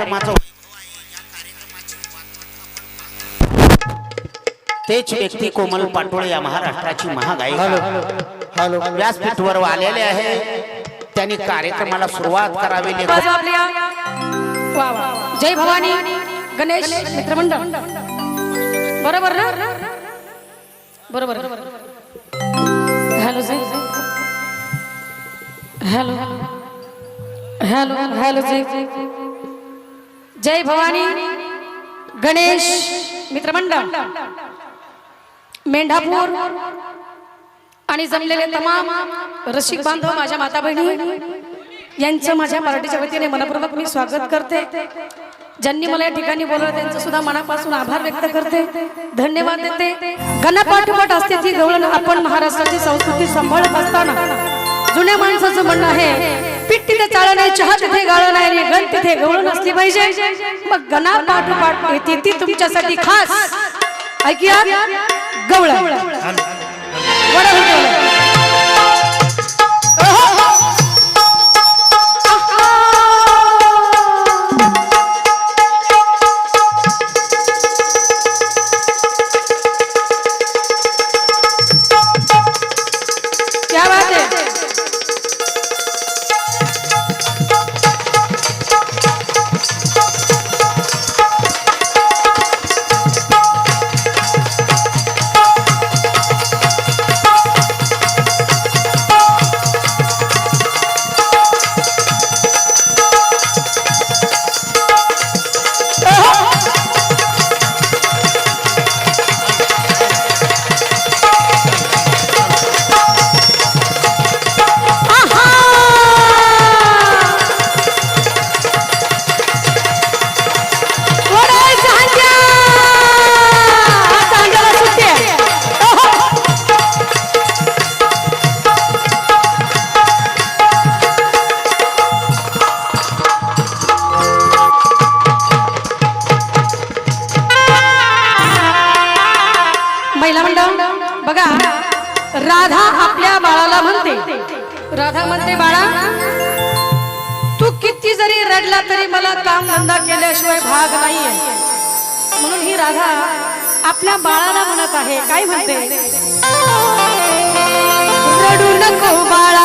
कार्यक्रमाचं तेच व्यक्ती कोमल पाटोळे या महाराष्ट्राची महागायिका. हॅलो. व्यासपीठवर आलेले आहे. त्यांनी कार्यक्रमाला सुरुवात करावी. जय भवानी. गणेश मित्रमंडळ. बरोबर ना? बरोबर. Hello hello. हॅलो हॅलो जय भवानी। गणेश मित्रमंडळ। मेंढापूर आणि जमलेले तमाम रसिक बांधव माझ्या माता बहिणी यांचं माझ्या मराठीच्या वतीने मनपूर्वक मी स्वागत करते. ज्यांनी मला या ठिकाणी बोलवलं त्यांचं सुद्धा मनापासून आभार व्यक्त करते. धन्यवाद देते. गणापाठोपाठ असते ती गवळण आपण महाराष्ट्राची संस्कृती सांभाळत असताना जुन्या माणसाचं म्हणणं आहे पीठ तिथे चाळ नाही चहा तिथे गाळं नाही गण तिथे गवळण असली पाहिजे. मग गणा पाठोपाठ येते ती तुमच्यासाठी खास. ऐकूया गवळण. बरं म्हणते बाळा तू किती जरी रडला तरी मला काम धंदा केल्याशिवाय भाग नाहीये. म्हणून ही राधा आपल्या बाळाला म्हणत आहे काय म्हणते? रडू नको बाळा बाळा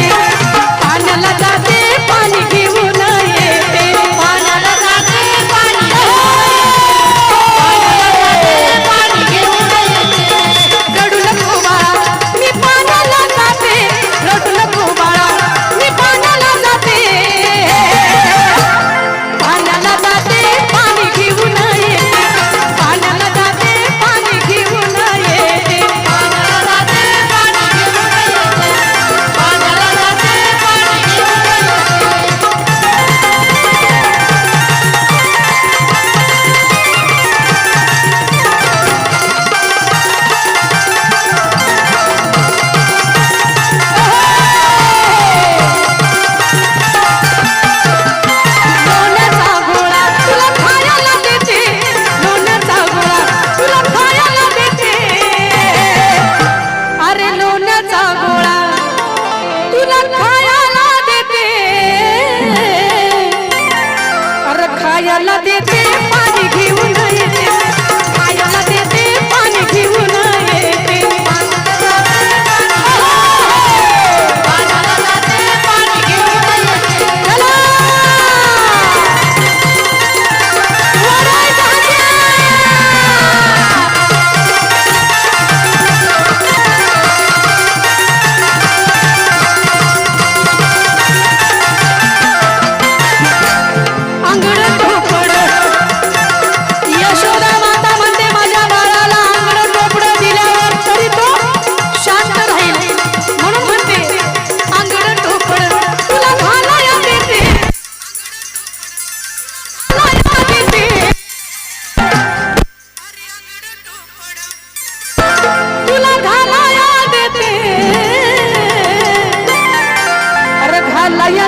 দিতে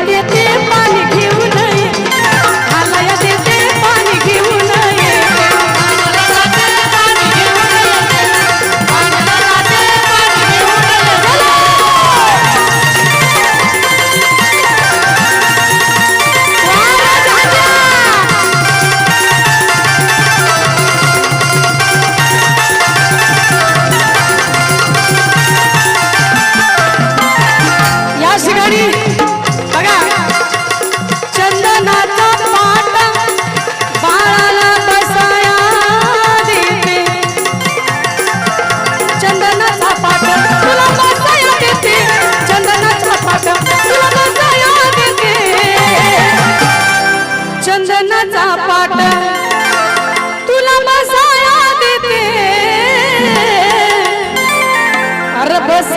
человека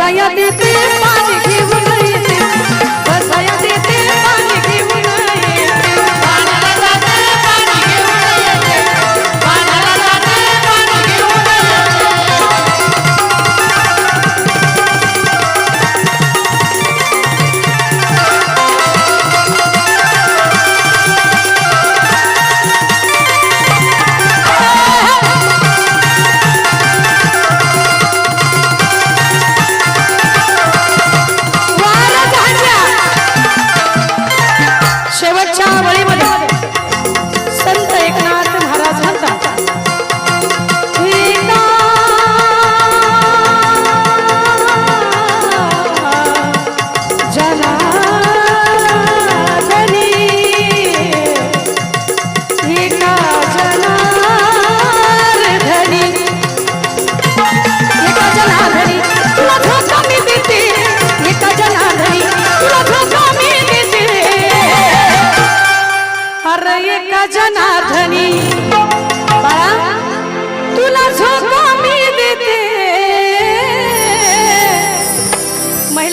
Kaya tepe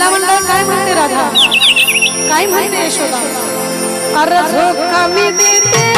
खायला काय म्हणते राधा? काय म्हणते यशोदा? अरे झोका मी देते.